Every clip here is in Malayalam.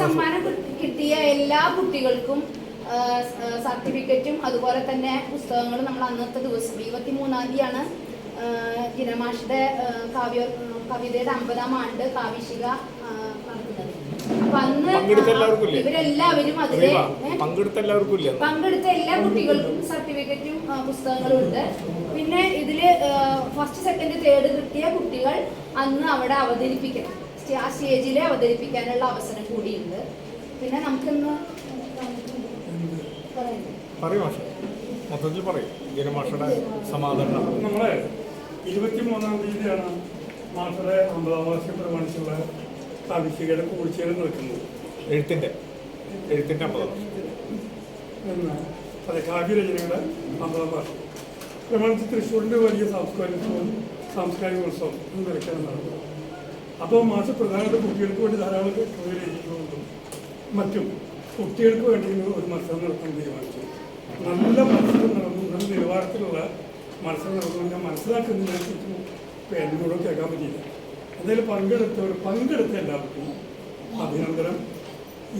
സമ്മാനം കിട്ടിയ എല്ലാ കുട്ടികൾക്കും സർട്ടിഫിക്കറ്റും അതുപോലെ തന്നെ പുസ്തകങ്ങളും നമ്മൾ അന്നത്തെ ദിവസം ഇരുപത്തി മൂന്നാം തീയതിയാണ് ആ, ജിനമാഷിന്റെ കാവ്യ കവിതയുടെ അമ്പതാം ആണ്ട് കാവിശിക ആ, നടത്തുന്നത്. അപ്പൊ അന്ന് ഇവരെല്ലാവരും അതിലെ? പങ്കെടുത്ത എല്ലാ കുട്ടികൾക്കും സർട്ടിഫിക്കറ്റും പുസ്തകങ്ങളും ഉണ്ട് പിന്നെ ഇതിൽ ഫസ്റ്റ് സെക്കൻഡ് തേർഡ് കിട്ടിയ കുട്ടികൾ അന്ന് അവിടെ അവതരിപ്പിക്കണം. ആ സ്റ്റേജിൽ അവതരിപ്പിക്കാനുള്ള അവസരം കൂടിയുണ്ട്. പിന്നെ നമുക്കിന്ന്. പറയും മാഷ. മൊത്തത്തിൽ പറയും. ജനമാഷയുടെ സമാധാനം. നമ്മളെ ഇരുപത്തിമൂന്നാം തീയതിയാണ് മാഷയുടെ അമ്പതാം വാർഷികം പ്രമാണിച്ചുള്ള കാവിശികയുടെ കൂടിച്ചേരം നിൽക്കുന്നത് എഴുത്തിന്റെ എഴുത്തിന്റെ അമ്പതാം അതെ കാവ്യരചനയുടെ അമ്പതാം വാർഷികം പ്രമാണിച്ച് തൃശ്ശൂരിന്റെ വലിയ സാംസ്കാരിക സാംസ്കാരിക ഉത്സവം എന്ന് നിലയ്ക്കാണ് നടന്നത് അപ്പോൾ മാസം പ്രധാനമായിട്ട് കുട്ടികൾക്ക് വേണ്ടി ധാരാളം രചിക്കുന്നതുകൊണ്ടും മറ്റും കുട്ടികൾക്ക് വേണ്ടി ഒരു മത്സരം നടത്താൻ തീരുമാനിച്ചു. നല്ല മത്സരം നടന്നു നല്ല നിലവാരത്തിലുള്ള മത്സരം നടന്നു. ഞാൻ മനസ്സിലാക്കുന്നതിനെക്കുറിച്ചും എന്നോട് കേൾക്കാൻ പറ്റിയില്ല. അതിൽ പങ്കെടുത്തവർ പങ്കെടുത്ത എല്ലാവർക്കും അഭിനന്ദനം.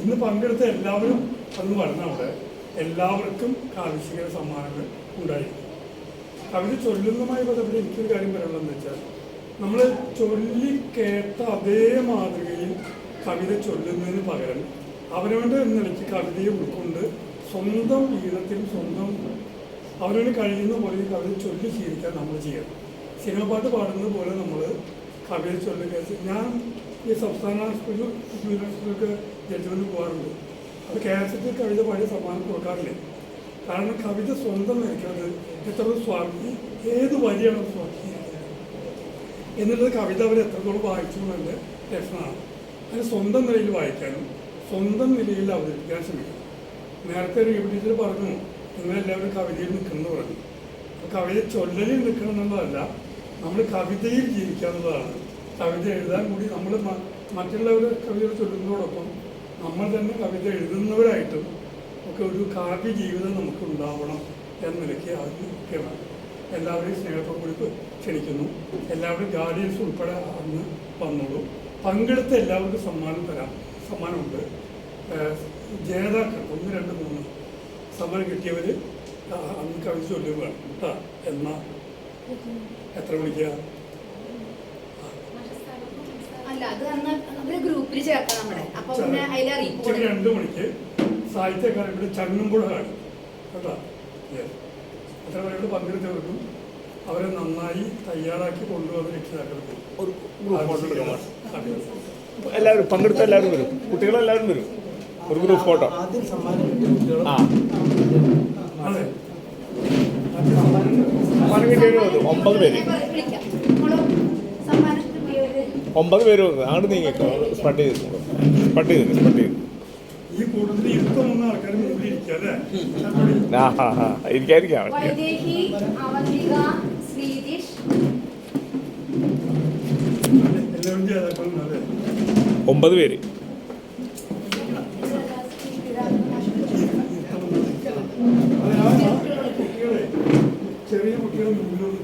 ഇന്ന് പങ്കെടുത്ത എല്ലാവരും അന്ന് പറഞ്ഞ അവിടെ എല്ലാവർക്കും കാവിശിക സമ്മാനങ്ങൾ ഉണ്ടായിരുന്നു കവിത ചൊല്ലുന്നതുമായി ബന്ധപ്പെട്ട് എനിക്കൊരു കാര്യം പറയാനുള്ളതെന്ന് വെച്ചാൽ നമ്മൾ ചൊല്ലി കേട്ട അതേ മാതൃകയിൽ കവിത ചൊല്ലുന്നതിന് പകരം അവനവന്റെ നിലയ്ക്ക് കവിതയെ ഉൾക്കൊണ്ട് സ്വന്തം ഈണത്തിനും സ്വന്തം അവനവന് കഴിയുന്ന പോലെ ഈ കവിത ചൊല്ലി ശീലിക്കാൻ നമ്മൾ ചെയ്യണം. സിനിമ പാട്ട് പാടുന്നത് പോലെ നമ്മൾ കവിത ചൊല്ലി ഞാൻ ഈ സംസ്ഥാന യൂണിവേഴ്സിറ്റിയിലൊക്കെ ജഡ്ജ്മെന്റ് പോകാറുണ്ട്. അത് കേരളത്തിൽ കവിത പാടിയ സമ്മാനം കൊടുക്കാറില്ലേ. കാരണം കവിത സ്വന്തം നിൽക്കുന്നത് എത്ര സ്വാർത്ഥി ഏത് വരിയാണ് സ്വാർത്ഥിക്കുന്നത് എന്നുള്ളത് കവിത അവർ എത്രത്തോളം വായിച്ചു എന്നതിന്റെ ലക്ഷണമാണ് അത് സ്വന്തം നിലയിൽ വായിക്കാനും സ്വന്തം നിലയിൽ അവതരിപ്പിക്കാൻ ശ്രമിക്കും നേരത്തെ ഒരു ടീച്ചർ പറഞ്ഞു നിങ്ങളെല്ലാവരും കവിതയിൽ നിൽക്കുന്നു പറഞ്ഞു. കവിത ചൊല്ലലിൽ നിൽക്കണം എന്നുള്ളതല്ല നമ്മൾ കവിതയിൽ ജീവിക്കുക എന്നുള്ളതാണ്. കവിത എഴുതാൻ കൂടി നമ്മൾ മറ്റുള്ളവർ കവിതകൾ ചൊല്ലുന്നതോടൊപ്പം നമ്മൾ തന്നെ കവിത എഴുതുന്നവരായിട്ടും ഒക്കെ ഒരു കാവ്യ ജീവിതം നമുക്ക് ഉണ്ടാവണം എന്ന നിലയ്ക്ക് അത് മുഖ്യമാണ്. എല്ലാവരെയും സ്നേഹത്തോടു ക്ഷണിക്കുന്നു. എല്ലാവരും ഗാർഡിയൻസ് ഉൾപ്പെടെ അന്ന് വന്നോളൂ. പങ്കെടുത്ത എല്ലാവർക്കും സമ്മാനം തരാം. സമ്മാനമുണ്ട്. ജേതാക്കൾ ഒന്ന് രണ്ട് മൂന്ന്. സമ്മാനം കിട്ടിയവർ അന്ന് കവിത ചൊല്ലുക കേട്ടോ എന്നാ? എത്ര അറിയിപ്പ് രണ്ട് മണിക്ക് സാഹിത്യക്കാരൻ ഇവിടെ ചങ്ങമ്പുഴ കാണും. കേട്ടോ? പേരോട് പങ്കെടുത്തവർക്കും അവരെ നന്നായി തയ്യാറാക്കി കൊണ്ടുപോകുന്ന രക്ഷിതാക്കൾക്ക് ഒരു ഗ്രൂപ്പ് ഫോട്ടോ എടുക്കാം. എല്ലാവരും പങ്കെടുത്ത എല്ലാവരും വരും. കുട്ടികളെല്ലാവരും വരും. ഒരു ഗ്രൂപ്പ് ഫോട്ടോ ആ. അതെ. സമ്മാനം സമ്മാനം ഒമ്പത് പേര്. ഒമ്പത് പേര് വന്നു. അങ്ങോട്ട് നീങ്ങിക്കോ. സ്പട്ട് ചെയ്ത് സ്പട്ട് ചെയ്ത് ഈ കൂട്ടത്തിൽ ഇരുത്തം ആൾക്കാർ മുകളിൽ ഇരിക്കാല്ലേ ഒമ്പത് പേര്. ചെറിയ കുട്ടികൾ മുന്നിലൊന്നും